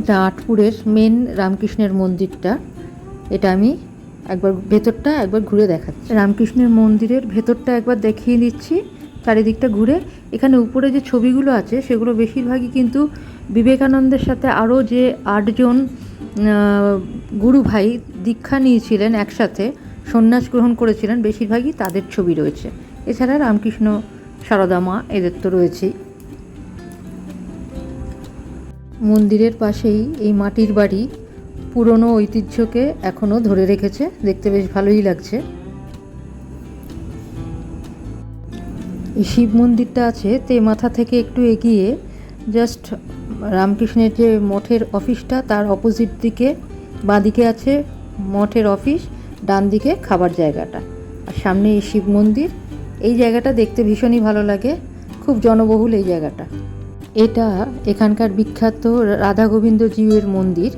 এটা আটপুরের মেন রামকৃষ্ণের মন্দিরটা। এটা আমি একবার ভেতরটা একবার ঘুরে দেখাচ্ছি। রামকৃষ্ণের মন্দিরের ভেতরটা একবার দেখিয়ে দিচ্ছি, চারিদিকটা ঘুরে। এখানে উপরে যে ছবিগুলো আছে, সেগুলো বেশিরভাগই কিন্তু বিবেকানন্দের সাথে আরও যে আটজন গুরু ভাই দীক্ষা নিয়েছিলেন একসাথে, সন্ন্যাস গ্রহণ করেছিলেন, বেশিরভাগই তাদের ছবি রয়েছে। এছাড়া রামকৃষ্ণ সারদা মা এদের তো রয়েছেই। মন্দিরের পাশেই এই মাটির বাড়ি পুরনো ঐতিহ্যকে এখনও ধরে রেখেছে। দেখতে বেশ ভালোই লাগছে। এই শিব মন্দিরটা আছে, তে মাথা থেকে একটু এগিয়ে জাস্ট রামকৃষ্ণের যে মঠের অফিসটা তার অপোজিট দিকে বাঁদিকে আছে মঠের অফিস ডান দিকে খাবার জায়গাটা। আর সামনে এই শিব মন্দির, এই জায়গাটা দেখতে ভীষণই ভালো লাগে। খুব জনবহুল এই জায়গাটা। এটা এখানকার বিখ্যাত রাধা গোবিন্দ জিউয়ের মন্দির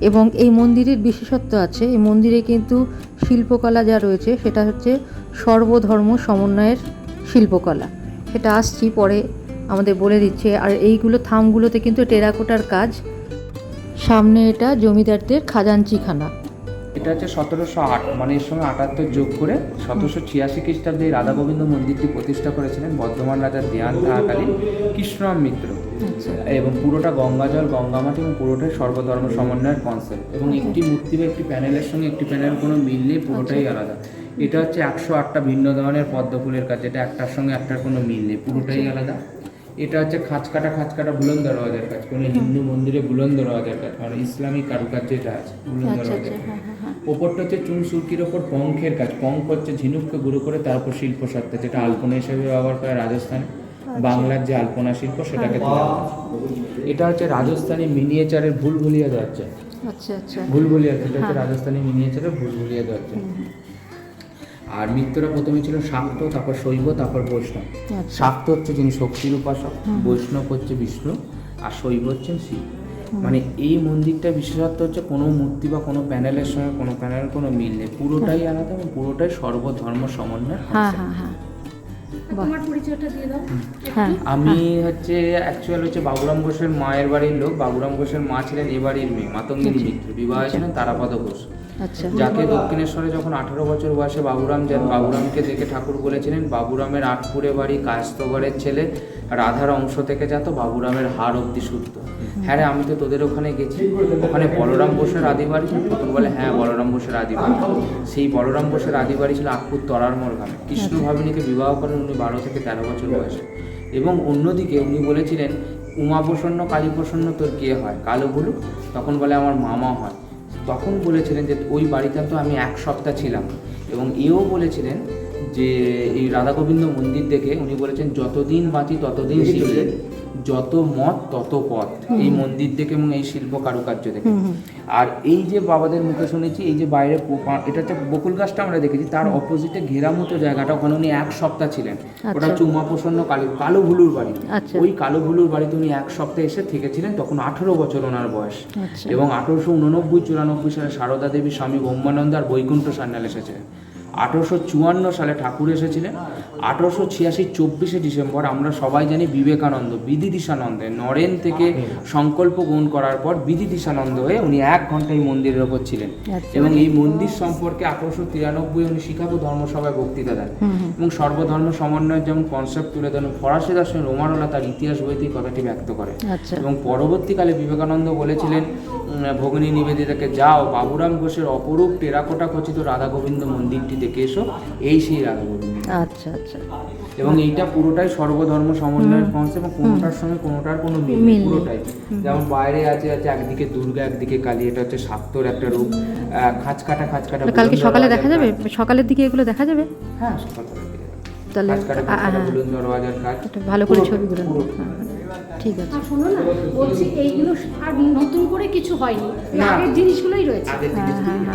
এবং এই মন্দিরের বিশেষত্ব আছে, এই মন্দিরে কিন্তু শিল্পকলা যা রয়েছে সেটা হচ্ছে সর্বধর্ম সমন্বয়ের শিল্পকলা। সেটা আসছি পরে আমাদের বলে দিচ্ছে। আর এইগুলো থামগুলোতে কিন্তু টেরাকোটার কাজ। সামনে এটা জমিদারদের খাজাঞ্চিখানা। এটা হচ্ছে সতেরোশো আট মানে এর সঙ্গে আটাত্তর যোগ করে সতেরোশো ছিয়াশি খ্রিস্টাব্দে রাধা গোবিন্দ মন্দিরটি প্রতিষ্ঠা করেছিলেন বর্ধমান রাজার দেয়ান থাকাকালীন কৃষ্ণরাম মিত্র। এবং পুরোটা গঙ্গাজল গঙ্গামাটি এবং পুরোটাই সর্বধর্ম সমন্বয়ের কনসেপ্ট এবং একটি মূর্তি বা একটি প্যানেলের সঙ্গে একটি প্যানেল কোনো মিল নেই পুরোটাই আলাদা। এটা হচ্ছে একশো আটটা ভিন্ন ধরনের পদ্ম ফুলের কাজ যেটা একটার সঙ্গে একটার কোনো মিল নেই পুরোটাই আলাদা। এটা হচ্ছে খাঁচকাটা খাঁচকাটা বুলন্দ দরওয়াজার কাজ কোনো হিন্দু মন্দিরে বুলন্দ দরওয়াজার কাজ মানে ইসলামিক কারুকার্য এটা আছে বুলন্দ দরওয়াজার কাজ। ওপরটা হচ্ছে চুন সুরকির ওপর পঙ্খের কাজ পঙ্খ হচ্ছে ঝিনুককে গুঁড়ো করে তারপর শিল্প সত্তা যেটা আলপনা হিসেবে ব্যবহার করে রাজস্থানে। বাংলার যে আলপনা শিল্প সেটাকে এটা হচ্ছে রাজস্থানী মিনিয়েচারের ভুল ভুলিয়া দরজা। আচ্ছা আচ্ছা। ভুল ভুলিয়া এটা হচ্ছে রাজস্থানী মিনিয়েচারের ভুল ভুলিয়া দরজা আর মিত্ররা প্রথমে ছিল শাক্ত তারপর শৈব তারপর বৈষ্ণব। আচ্ছা। শাক্ত হচ্ছে যিনি শক্তির উপাসক বৈষ্ণব হচ্ছে বিষ্ণু আর শৈব হচ্ছেন শিব। মানে এই মন্দিরটা বিশেষত্ব হচ্ছে কোনো মূর্তি বা কোনো প্যানেলের সঙ্গে কোনো প্যানেলের কোনো মিল নেই। পুরোটাই আলাদা এবং পুরোটাই সর্বধর্ম সমন্বয় হ্যাঁ হ্যাঁ হ্যাঁ। তোমার পরিচয়টা দিয়ে দাও। হ্যাঁ। আমি হচ্ছে অ্যাকচুয়াল হচ্ছে বাবুরাম ঘোষের মায়ের বাড়ির লোক। বাবুরাম ঘোষের মা ছিলেন এ বাড়ির মেয়ে মাতঙ্গিনী মিত্র। বিবাহ ছিলেন তারাপদ ঘোষ। আচ্ছা। যাকে দক্ষিণেশ্বরে যখন আঠারো বছর বয়সে বাবুরাম যান বাবুরামকে দেখে ঠাকুর বলেছিলেন বাবুরামের আটপুরে বাড়ি কাস্তগড়ের ছেলে রাধার অংশ থেকে যাতো বাবুরামের হাড় অব্দি শুদ্ধ। হ্যাঁ রে আমি তো তোদের ওখানে গেছি। ওখানে বলরাম বোসের আদি বাড়ি তখন বলে হ্যাঁ বলরাম বোসের আদি বাড়ি সেই বলরাম বোসের আদি বাড়ি ছিল আটপুর তরার মোড় গ্রামে। কৃষ্ণ ভাবিনীকে বিবাহ করেন উনি বারো থেকে তেরো বছর বয়সে। এবং অন্যদিকে উনি বলেছিলেন উমা প্রসন্ন কালী প্রসন্ন তোর কে হয়? কালো ভুলু তখন বলে আমার মামা হয়। তখন বলেছিলেন যে ওই বাড়িতে তো আমি এক সপ্তাহ ছিলাম। এবং এও বলেছিলেন যে এই রাধা গোবিন্দ মন্দির দেখে উনি বলেছেন যতদিন বাঁচি ততদিন শিখি। যত মত তত পথ। এই মন্দির দেখে এবং এই শিল্প কারুকার্য দেখে। আর এই যে বাবাদের মুখে শুনেছি এই যে বাইরে এটা হচ্ছে বকুল গাছটা আমরা দেখেছি তার অপোজিটে ঘেরা মতো জায়গাটা ওখানে উনি এক সপ্তাহ ছিলেন। ওটা হচ্ছে উমাপ্রসন্ন কালী কালো ভুলুর বাড়ি। আচ্ছা। ওই কালো ভুলুর বাড়িতে উনি এক সপ্তাহ এসে থেকেছিলেন তখন আঠেরো বছর ওনার বয়স। আচ্ছা। এবং আঠারোশো উননব্বই চুরানব্বই সালে সারদা দেবী স্বামী ব্রহ্মানন্দ আর বৈকুণ্ঠ সান্যাল এসেছিলেন আঠারোশো চুয়ান্ন সালে ঠাকুর এসেছিলেন। আঠারোশো ছিয়াশি চব্বিশে ডিসেম্বর আমরা সবাই জানি বিবেকানন্দ বিধি দিশানন্দে নরেন থেকে সংকল্প গ্রহণ করার পর বিধি দিশানন্দ হয়ে উনি এক ঘণ্টা এই মন্দিরের ওপর ছিলেন। আচ্ছা। এবং এই মন্দির সম্পর্কে আঠারোশো তিরানব্বই উনি শিকাগো ধর্মসভায় বক্তৃতা দেন। এবং সর্বধর্ম সমন্বয়ের যেমন কনসেপ্ট তুলে দেন ফরাসি দর্শন রোমানোলা তার ইতিহাস বইতেই কথাটি ব্যক্ত করে। আচ্ছা। এবং পরবর্তীকালে বিবেকানন্দ বলেছিলেন ভগিনী নিবেদিতাকে যাও বাবুরাম ঘোষের অপরূপ টেরাকোটা খচিত রাধা গোবিন্দ মন্দিরটি দেখে এসো। এই সেই রাধা গোবিন্দ আচ্ছা আচ্ছা। এবং এইটা পুরোটাই সর্বধর্ম সমন্বয়ের কনসেপ্ট এবং কোনোটার সঙ্গে কোনোটার কোনো মিল নেই, পুরোটাই। যেমন বাইরে আছে আছে একদিকে দুর্গা একদিকে কালী এটা হচ্ছে শাক্তর একটা রূপ। খাঁচকাটা খাঁচকাটা কালকে সকালে দেখা যাবে? সকালের দিকে এগুলো দেখা যাবে? হ্যাঁ যাবে। তাহলে ভালো করে ছবিগুলো। ঠিক আছে। আর শোনো না বলছি এইগুলো আর নতুন করে কিছু হয়নি। আগের জিনিসগুলোই রয়েছে।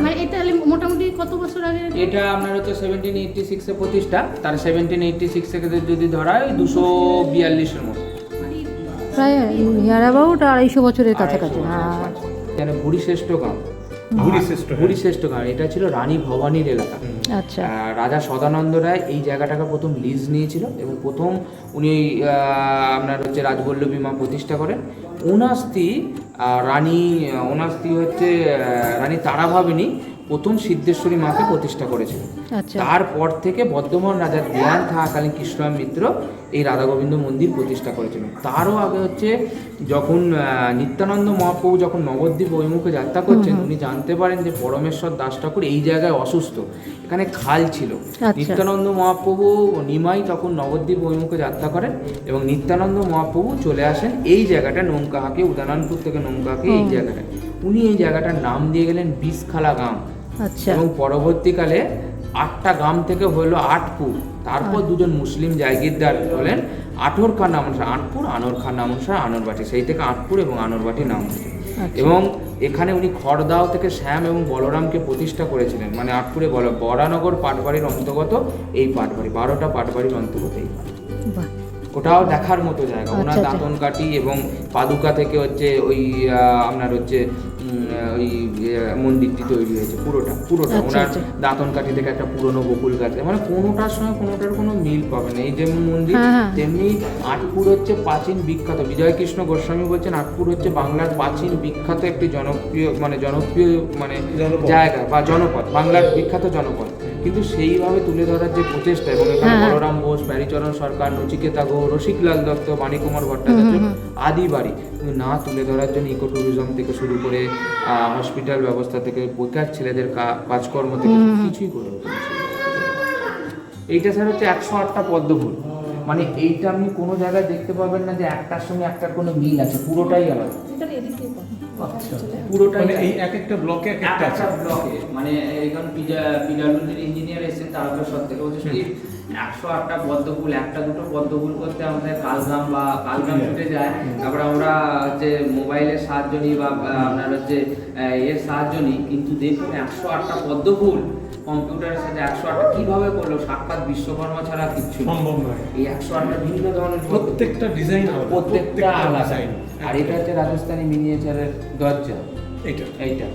মানে এটা মোটামুটি কত বছর আগে এটা আপনার হচ্ছে সেভেন্টিন এইটটি সিক্সে প্রতিষ্ঠা। তার সেভেন্টিন এইটটি সিক্স থেকে যদি ধরা হয় দুশো বিয়াল্লিশের মতো। প্রায় নিয়ার অ্যাবাউট আড়াইশো বছরের কাছাকাছি। হ্যাঁ। এখানে বুড়ি শ্রেষ্ঠ গাঁও বুড়ি শ্রেষ্ঠ বুড়ি এটা ছিল রানী ভবানীর এলাকা। আচ্ছা। রাজা সদানন্দ রায় এই জায়গাটাকে প্রথম লিজ নিয়েছিল এবং প্রথম উনি আপনার হচ্ছে রাজবল্লভী মা প্রতিষ্ঠা করেন। ওনাস্তি স্ত্রী আহ, রানী ওনাস্তি ওনার স্ত্রী হচ্ছে রানী তারাভাবিনী প্রথম সিদ্ধেশ্বরী মাকে প্রতিষ্ঠা করেছিল। আচ্ছা। তারপর থেকে বর্ধমান রাজার দেওয়ান থাকাকালীন কৃষ্ণরাম মিত্র এই রাধা গোবিন্দ মন্দির প্রতিষ্ঠা করেছিলেন তারও আগে হচ্ছে যখন নিত্যানন্দ মহাপ্রভু যখন নবদ্বীপ অভিমুখে যাত্রা করছেন উনি জানতে পারেন যে পরমেশ্বর দাস ঠাকুর এই জায়গায় অসুস্থ এখানে খাল ছিল। আচ্ছা। নিত্যানন্দ মহাপ্রভু নিমাই তখন নবদ্বীপ অভিমুখে যাত্রা করেন এবং নিত্যানন্দ মহাপ্রভু চলে আসেন এই জায়গাটা নৌকাহাকে উদানানপুর থেকে নৌকাহাকে এই। জায়গাটায়। উনি এই জায়গাটার নাম দিয়ে গেলেন বিষখালা গ্রাম। আচ্ছা। এবং পরবর্তীকালে আটটা গ্রাম থেকে হলো আটপুর তারপর দুজন মুসলিম জায়গিরদার হলেন আঠোর খান নাম অনুসারে আটপুর আনোর খান নাম অনুসারে আনোরবাটি সেই থেকে আটপুর এবং আনোরবাটি নাম আচ্ছা। এবং এখানে উনি খড়দাও থেকে শ্যাম এবং বলরামকে প্রতিষ্ঠা করেছিলেন। মানে আটপুরে বল বরানগর পাটবাড়ির অন্তর্গত এই পাটবাড়ি বারোটা পাটবাড়ির অন্তর্গত এই ওটাও দেখার মতো জায়গা। আচ্ছা, ওনার আচ্ছা। দাঁতন কাঠি এবং পাদুকা থেকে হচ্ছে ওই আপনার হচ্ছে ওই মন্দিরটি তৈরি হয়েছে পুরোটা পুরোটা। আচ্ছা, ওনার আচ্ছা। দাঁতন কাঠি থেকে একটা পুরনো বকুল গাছ মানে কোনোটার সঙ্গে কোনোটার কোনো মিল পাবে না। এই যেমন মন্দির হ্যাঁ, হ্যাঁ। তেমনি আটপুর হচ্ছে প্রাচীন বিখ্যাত। বিজয়কৃষ্ণ গোস্বামী বলছেন আটপুর হচ্ছে বাংলার প্রাচীন বিখ্যাত একটি জনপ্রিয় মানে জনপ্রিয় মানে জায়গা বা জনপদ বাংলার বিখ্যাত জনপদ। কিন্তু সেইভাবে তুলে ধরার যে প্রচেষ্টা এবং এখানে হ্যাঁ। বলরাম বোস ব্যারিচরণ সরকার নচিকেতা ঘোষ রসিকলাল দত্ত বাণীকুমার ভট্টাচার্য আদি বাড়ি কিন্তু না তুলে ধরার জন্য ইকো ট্যুরিজম থেকে শুরু করে হসপিটাল ব্যবস্থা থেকে বেকার ছেলেদের কাজকর্ম থেকে। কিছুই করে এইটা স্যার হচ্ছে একশো আটটা পদ্মফুল মানে এইটা আপনি কোনো জায়গায় দেখতে পাবেন না যে একটার সঙ্গে একটার কোনো মিল আছে পুরোটাই আলাদা। আচ্ছা পুরোটাই মানে এই এক একটা ব্লকে এক একটা আছে। ব্লকে মানে এখানে পিডাব্লিউডির ইঞ্জিনিয়ার এসেছেন তারকেশ্বর থেকে বলছে কি একশো আটটা পদ্ম ফুল একটা দুটো পদ্ম ফুল করতে আমাদের কালগ্রাম বা কালগ্রাম ছুটে যায়। তারপরে আমরা হচ্ছে মোবাইলের সাহায্য নিই বা আপনার হচ্ছে এর সাহায্য নিই। কিন্তু দেখুন একশো আটটা পদ্ম ফুল কম্পিউটারের সাথে একশো আটটা কীভাবে করল? সাক্ষাৎ বিশ্বকর্মা ছাড়া কিচ্ছু না। সম্ভব নয়। এই একশো আটটা বিভিন্ন ধরনের প্রত্যেকটা ডিজাইন প্রত্যেকটা আলাদা। আর এটা হচ্ছে রাজস্থানি মিনিয়েচারের দরজা। এটা এইটা।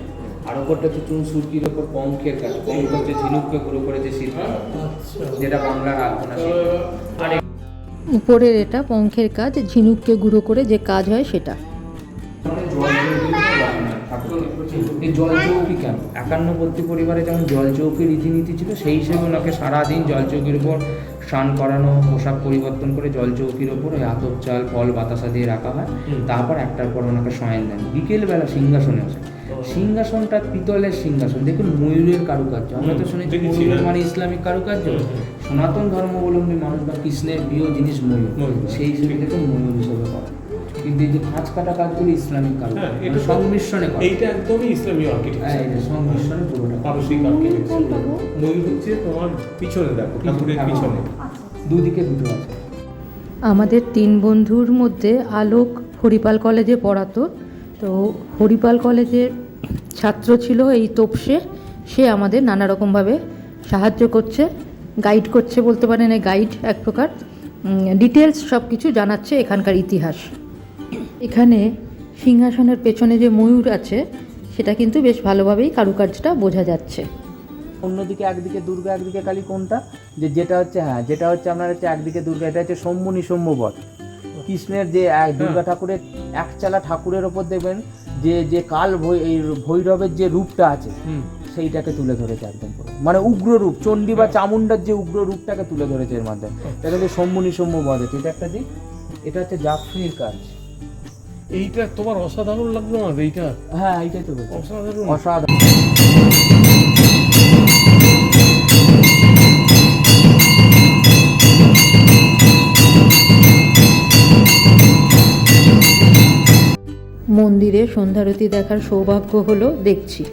আর ওপরটা হচ্ছে চুন সুরকির ওপর পঙ্খের কাজ পঙ্খ হচ্ছে ঝিনুককে পুরো করেছে শিল্প। আচ্ছা। যেটা বাংলার আলপনা শিল্প। আর উপরের এটা পঙ্খের কাজ ঝিনুককে গুঁড়ো করে যে কাজ হয় সেটা। এই জল চৌকি কেন? একান্নবর্তী পরিবারে যেমন জল চৌকির রীতিনীতি ছিল সেই হিসেবে ওনাকে সারাদিন জল চৌকির উপর স্নান করানো পোশাক পরিবর্তন করে জল চৌকির ওপর ওই আতপ চাল ফল বাতাসা দিয়ে রাখা হয়। তারপর একটার পর ওনাকে শয়ন দেন। বিকেলবেলা সিংহাসনে আসে সিংহাসনটা পিতলের সিংহাসন। দেখুন ময়ূরের কারুকার্য। আমরা তো শুনেছি ময়ূর হ্যাঁ। মানে ইসলামিক কারুকার্য। সনাতন ধর্মাবলম্বী মানুষ বা কৃষ্ণের প্রিয় জিনিস ময়ূর। সেই হিসেবে দেখে ময়ূর হিসেবে করে। কিন্তু এই যে খাঁচ কাটা কাজগুলো ইসলামিক কারুকার্য হ্যাঁ মানে এটা সংমিশ্রণে করে। এইটা একদমই ইসলামী হ্যাঁ, আর্কিটেকচার এই যে সংমিশ্রণে পুরোটা পারসিক আর্কিটেকচার ময়ূর হচ্ছে তোমার পিছনে দেখো ঠাকুরের পিছনে। দুদিকে দুটো আছে। আমাদের তিন বন্ধুর মধ্যে আলোক হরিপাল কলেজে পড়াতো। তো হরিপাল কলেজের ছাত্র ছিল এই তোপসে, সে আমাদের নানা রকমভাবে সাহায্য করছে গাইড করছে বলতে পারেন, এই গাইড এক প্রকার। ডিটেলস সব কিছু জানাচ্ছে এখানকার ইতিহাস। এখানে সিংহাসনের পেছনে যে ময়ূর আছে, সেটা কিন্তু বেশ ভালোভাবেই কারুকার্যটা বোঝা যাচ্ছে। অন্যদিকে একদিকে দুর্গা, একদিকে কালী কোনটা? যে যেটা হচ্ছে হ্যাঁ যেটা হচ্ছে আপনার হচ্ছে একদিকে দুর্গা, এটা হচ্ছে সৌম্য নিসম্য কৃষ্ণের যে এক দুর্গা ঠাকুরের একচালা ঠাকুরের ওপর দেখবেন যে যে কাল ভৈ- এই ভৈরবের যে রূপটা আছে সেইটাকে তুলে ধরেছে একদম পুরো। মানে উগ্র রূপ চণ্ডী বা চামুন্ডার যে উগ্র রূপটাকে তুলে ধরেছে এর মাধ্যমে। এটা কিন্তু সৌম্য নিসম্য বধ আছে এটা একটা দিক এটা হচ্ছে জাফরির কাজ। এইটা তোমার অসাধারণ লাগল না এইটা? হ্যাঁ এইটাই তো অসাধারণ। অসাধারণ। মন্দিরে সন্ধ্যারতি দেখার সৌভাগ্য হলো দেখছি।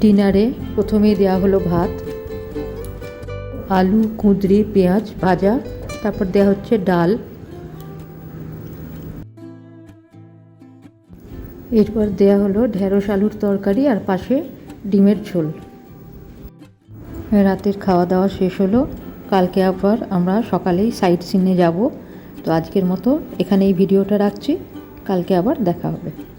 ডিনারে প্রথমেই দেওয়া হলো ভাত। আলু, কুঁদরি, পেঁয়াজ ভাজা, তারপর দেওয়া হচ্ছে ডাল। এরপর দেয়া হলো ঢেঁড়স আলুর তরকারি আর পাশে ডিমের ঝোল। রাতের খাওয়া দাওয়া শেষ হলো। কালকে আবার আমরা সকালেই সাইট সিনে যাব। তো আজকের মতো এখানে এই ভিডিওটা রাখছি। কালকে আবার দেখা হবে।